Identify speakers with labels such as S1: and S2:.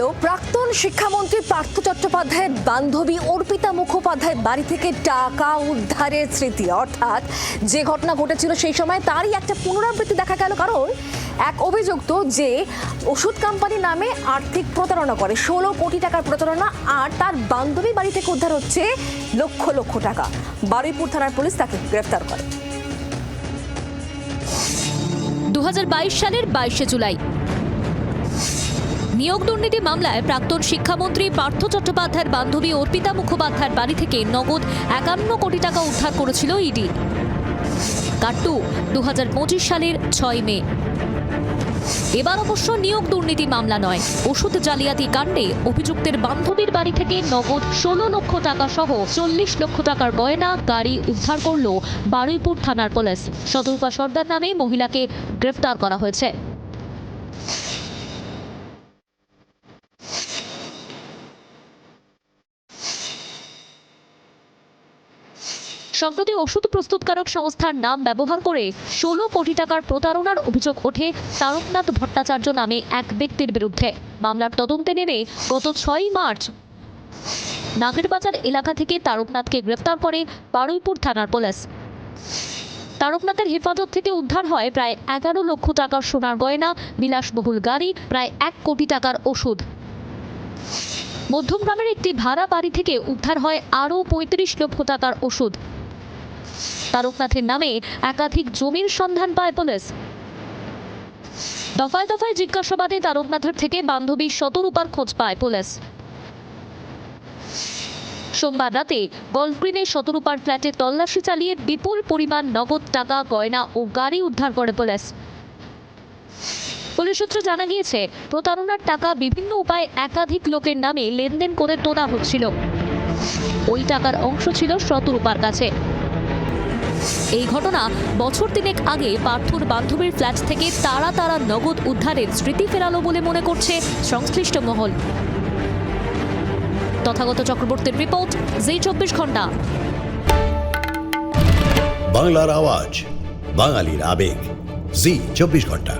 S1: এলো প্রাক্তন শিক্ষামন্ত্রী পার্থ চট্টোপাধ্যায়ের বান্ধবী অর্পিতা মুখোপাধ্যায়ের বাড়ি থেকে টাকা উদ্ধারের স্মৃতি। অর্থাৎ যে ঘটনা ঘটেছিল সেই সময় তারই একটা পুনরাবৃত্তি দেখা গেল, কারণ এক অভিযুক্ত যে ওষুধ কোম্পানি নামে আর্থিক প্রতারণা করে, ষোলো কোটি টাকার প্রতারণা, আর তার বান্ধবী বাড়ি থেকে উদ্ধার হচ্ছে লক্ষ লক্ষ টাকা। বারুইপুর থানার পুলিশ তাকে গ্রেফতার করে।
S2: দু হাজার বাইশ সালের বাইশে জুলাই। নিয়োগ দুর্নীতি মামলায় প্রাক্তন শিক্ষামন্ত্রী পার্থ চট্টোপাধ্যায়ের বান্ধবী অর্পিতা মুখোপাধ্যায়ের বাড়ি থেকে নগদ একান্ন কোটি টাকা উদ্ধার করেছিল ইডি। কাট্টু দু সালের ছয় মে। এবার অবশ্য নিয়োগ দুর্নীতি মামলা নয়। ওষুধ জালিয়াতি কাণ্ডে অভিযুক্তের বান্ধবীর বাড়ি থেকে নগদ ষোলো লক্ষ টাকা সহ চল্লিশ লক্ষ টাকার গয়না গাড়ি উদ্ধার করল বারুইপুর থানার পুলিশ। শতরূপা সর্দার নামে মহিলাকে গ্রেফতার করা হয়েছে। সম্প্রতি ওষুধ প্রস্তুতকারক সংস্থার নাম ব্যবহার করে ষোলো কোটি টাকার প্রতারণার অভিযোগ ওঠে তারকনাথ ভট্টাচার্য নামে এক ব্যক্তির বিরুদ্ধে। মামলার তদন্তে নেমে গত ছয়ই মার্চ নাগেরবাজার এলাকা থেকে তারকনাথকে গ্রেপ্তার করে বারুইপুর থানার পুলিশ। তারকনাথের হেফাজত থেকে উদ্ধার হয় প্রায় এগারো লক্ষ টাকার সোনার গয়না, বিলাসবহুল গাড়ি, প্রায় এক কোটি টাকার ওষুধ। মধ্যমগ্রামের একটি ভাড়া বাড়ি থেকে উদ্ধার হয় আরও পঁয়ত্রিশ লক্ষ টাকার ওষুধ। তারকনাথের নামে একাধিক জমির সন্ধান পায় পুলিশ। দফায় দফায় জিজ্ঞাসাবাদে তারকনাথের থেকে বান্ধবী শতরূপার খোঁজ পায় পুলিশ। সোমবার রাতে গল্ফগ্রিনে শতরূপার ফ্ল্যাটে তল্লাশি চালিয়ে বিপুল পরিমাণ নগদ টাকা, গয়না ও গাড়ি উদ্ধার করে পুলিশ। পুলিশ সূত্রে জানা গিয়েছে, প্রতারণার টাকা বিভিন্ন উপায়ে একাধিক লোকের নামে লেনদেন করে তোলা হচ্ছিল। ওই টাকার অংশ ছিল শতরূপার কাছে। এই ঘটনা বছর তিনেক আগে পার্থর বান্ধবীর ফ্ল্যাট থেকে তারা তারা নগদ উদ্ধারের স্মৃতি ফেরালো বলে মনে করছে সংশ্লিষ্ট মহল। তথাগত চক্রবর্তীর রিপোর্ট, জি চব্বিশ ঘণ্টা।
S3: বাংলার আওয়াজ, বাঙালির আবেগ, জি চব্বিশ ঘণ্টা।